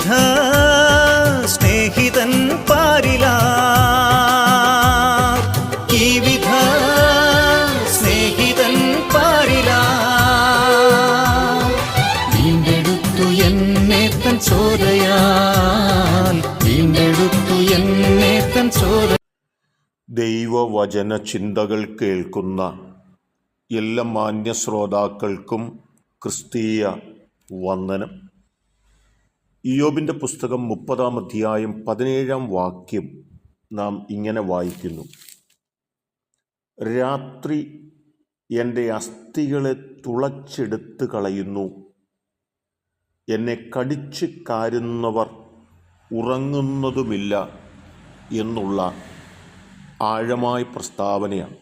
സ്നേഹ സ്നേഹിതൻ പാരില കീവിധ സ്നേഹിതൻ പാരില വീണ്ടെടുത്തു എന്നെ തൻ ചോരയാൽ വീണ്ടെടുത്തു എന്നെ തൻ ചോര ദൈവവചന ചിന്തകൾ കേൾക്കുന്ന എല്ലാ മാന്യ ശ്രോതാക്കൾക്കും ക്രിസ്തീയ വന്ദനം. ഇയോബിന്റെ പുസ്തകം മുപ്പതാം അധ്യായം പതിനേഴാം വാക്യം നാം ഇങ്ങനെ വായിക്കുന്നു. രാത്രി എന്റെ അസ്ഥികളെ തുളച്ചെടുത്ത് കളയുന്നു. എന്നെ കടിച്ച് കാരുന്നവർ ഉറങ്ങുന്നതുമില്ല എന്നുള്ള ആഴമായ പ്രസ്താവനയാണ്.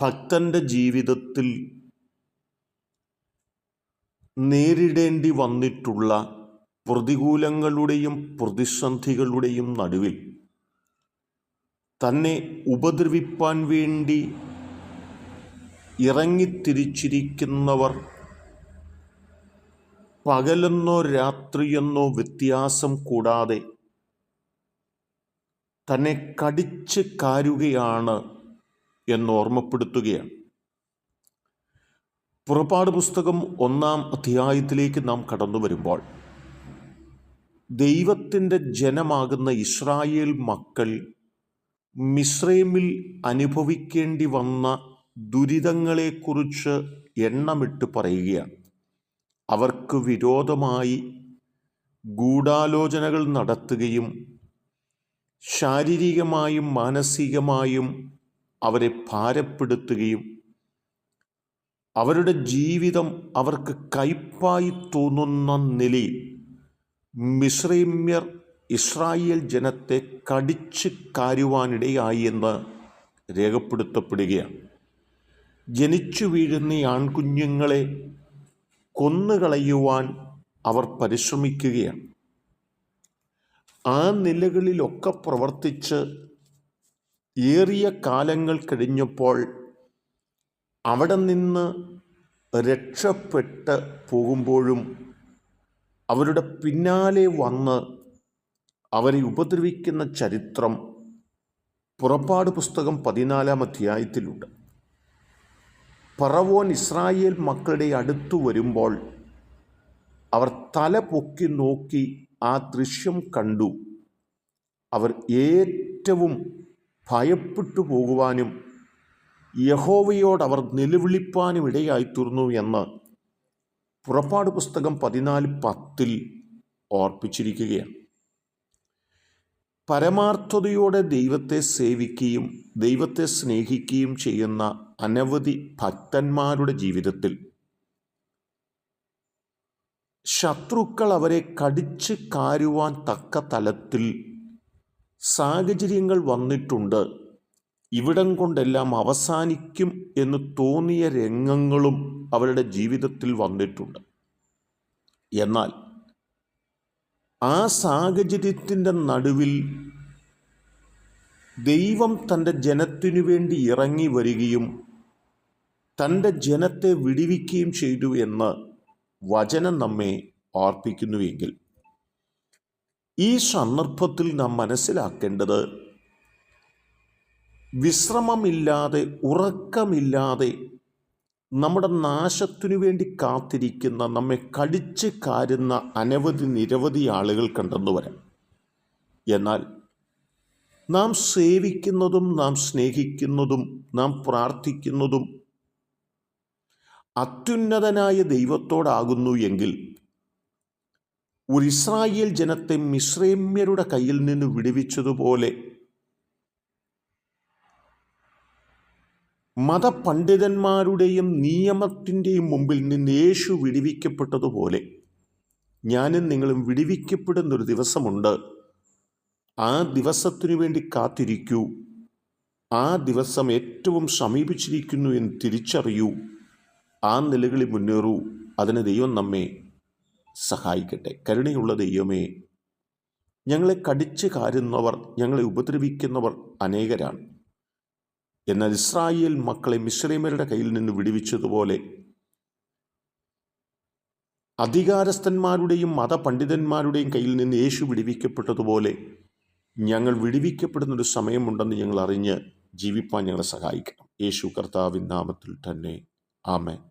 ഭക്തന്റെ ജീവിതത്തിൽ നേരിടേണ്ടി വന്നിട്ടുള്ള പ്രതികൂലങ്ങളുടെയും പ്രതിസന്ധികളുടെയും നടുവിൽ തന്നെ ഉപദ്രവിപ്പാൻ വേണ്ടി ഇറങ്ങിത്തിരിച്ചിരിക്കുന്നവർ പകലെന്നോ രാത്രിയെന്നോ വ്യത്യാസം കൂടാതെ തന്നെ കടിച്ച് കാരുകയാണ് എന്ന് ഓർമ്മപ്പെടുത്തുകയാണ് പുറപ്പാട് പുസ്തകം ഒന്നാം അധ്യായത്തിലേക്ക് നാം കടന്നു വരുമ്പോൾ ദൈവത്തിന്റെ ജനമാകുന്ന ഇസ്രായേൽ മക്കൾ മിശ്രൈമിൽ അനുഭവിക്കേണ്ടി വന്ന ദുരിതങ്ങളെക്കുറിച്ച് എണ്ണമിട്ട് പറയുകയാണ്. അവർക്ക് വിരോധമായി ഗൂഢാലോചനകൾ നടത്തുകയും ശാരീരികമായും മാനസികമായും അവരെ ഭാരപ്പെടുത്തുകയും അവരുടെ ജീവിതം അവർക്ക് കയ്പായി തോന്നുന്ന നിലയിൽ മിശ്രൈമ്യർ ഇസ്രായേൽ ജനത്തെ കടിച്ച് കാരുവാനിടയായി എന്ന് രേഖപ്പെടുത്തപ്പെടുകയാണ്. ജനിച്ചു വീഴുന്ന ആൺകുഞ്ഞുങ്ങളെ കൊന്നുകളയുവാൻ അവർ പരിശ്രമിക്കുകയാണ്. ആ നിലകളിലൊക്കെ പ്രവർത്തിച്ച് ഏറിയ കാലങ്ങൾ കഴിഞ്ഞപ്പോൾ അവിടെ നിന്ന് രക്ഷപ്പെട്ട് പോകുമ്പോഴും അവരുടെ പിന്നാലെ വന്ന് അവരെ ഉപദ്രവിക്കുന്ന ചരിത്രം പുറപ്പാട് പുസ്തകം പതിനാലാം അധ്യായത്തിലുണ്ട്. പറവോൻ ഇസ്രായേൽ മക്കളുടെ അടുത്തു വരുമ്പോൾ അവർ തല പൊക്കി നോക്കി ആ ദൃശ്യം കണ്ടു. അവർ ഏറ്റവും ഭയപ്പെട്ടു പോകുവാനും യഹോവയോട് അവർ നിലവിളിപ്പാനും ഇടയായിത്തീർന്നു എന്ന് പുറപ്പാട് പുസ്തകം പതിനാല് പത്തിൽ ഓർപ്പിച്ചിരിക്കുകയാണ്. പരമാർത്ഥതയോടെ ദൈവത്തെ സേവിക്കുകയും ദൈവത്തെ സ്നേഹിക്കുകയും ചെയ്യുന്ന അനവധി ഭക്തന്മാരുടെ ജീവിതത്തിൽ ശത്രുക്കൾ അവരെ കടിച്ച് കാരുവാൻ തക്ക തലത്തിൽ സാഹചര്യങ്ങൾ വന്നിട്ടുണ്ട് ഇവിടം കൊണ്ടെല്ലാം അവസാനിക്കും എന്ന് തോന്നിയ രംഗങ്ങളും അവരുടെ ജീവിതത്തിൽ വന്നിട്ടുണ്ട്. എന്നാൽ ആ സാഹചര്യത്തിന്റെ നടുവിൽ ദൈവം തന്റെ ജനത്തിനു വേണ്ടി ഇറങ്ങി വരികയും തന്റെ ജനത്തെ വിടിവിക്കുകയും ചെയ്തു എന്ന് വചനം നമ്മെ ഓർപ്പിക്കുന്നുവെങ്കിൽ ഈ സന്ദർഭത്തിൽ നാം മനസ്സിലാക്കേണ്ടത് വിശ്രമമില്ലാതെ ഉറക്കമില്ലാതെ നമ്മുടെ നാശത്തിനു വേണ്ടി കാത്തിരിക്കുന്ന നമ്മെ കടിച്ച് കാരുന്ന അനവധി നിരവധി ആളുകൾ കണ്ടെന്നു വരാം. എന്നാൽ നാം സേവിക്കുന്നതും നാം സ്നേഹിക്കുന്നതും നാം പ്രാർത്ഥിക്കുന്നതും അത്യുന്നതനായ ദൈവത്തോടാകുന്നു എങ്കിൽ ഒരു ഇസ്രായേൽ ജനത്തെ മിശ്രേമ്യരുടെ കയ്യിൽ നിന്ന് വിടുവിച്ചതുപോലെ മതപണ്ഡിതന്മാരുടെയും നിയമത്തിന്റെയും മുമ്പിൽ നിന്ന് യേശു വിടിവിക്കപ്പെട്ടതുപോലെ ഞാനും നിങ്ങളും വിടിവിക്കപ്പെടുന്നൊരു ദിവസമുണ്ട്. ആ ദിവസത്തിനു വേണ്ടി കാത്തിരിക്കൂ. ആ ദിവസം ഏറ്റവും സമീപിച്ചിരിക്കുന്നു എന്ന് തിരിച്ചറിയൂ. ആ നിലകളിൽ മുന്നേറൂ. അതിന് ദൈവം നമ്മെ സഹായിക്കട്ടെ. കരുണയുള്ള ദൈവമേ ഞങ്ങളെ കടിച്ചു കാരുന്നവർ ഞങ്ങളെ ഉപദ്രവിക്കുന്നവർ അനേകരാണ്. എന്നാൽ ഇസ്രായേൽ മക്കളെ മിശ്രൈമരുടെ കയ്യിൽ നിന്ന് വിടുവിച്ചതുപോലെ അധികാരസ്ഥന്മാരുടെയും മതപണ്ഡിതന്മാരുടെയും കയ്യിൽ നിന്ന് യേശു വിടുവിക്കപ്പെട്ടതുപോലെ ഞങ്ങൾ വിടുവിക്കപ്പെടുന്നൊരു സമയമുണ്ടെന്ന് ഞങ്ങൾ അറിഞ്ഞ് ജീവിപ്പാൻ ഞങ്ങളെ സഹായിക്കണം. യേശു കർത്താവിൻ നാമത്തിൽ തന്നെ. ആമേൻ.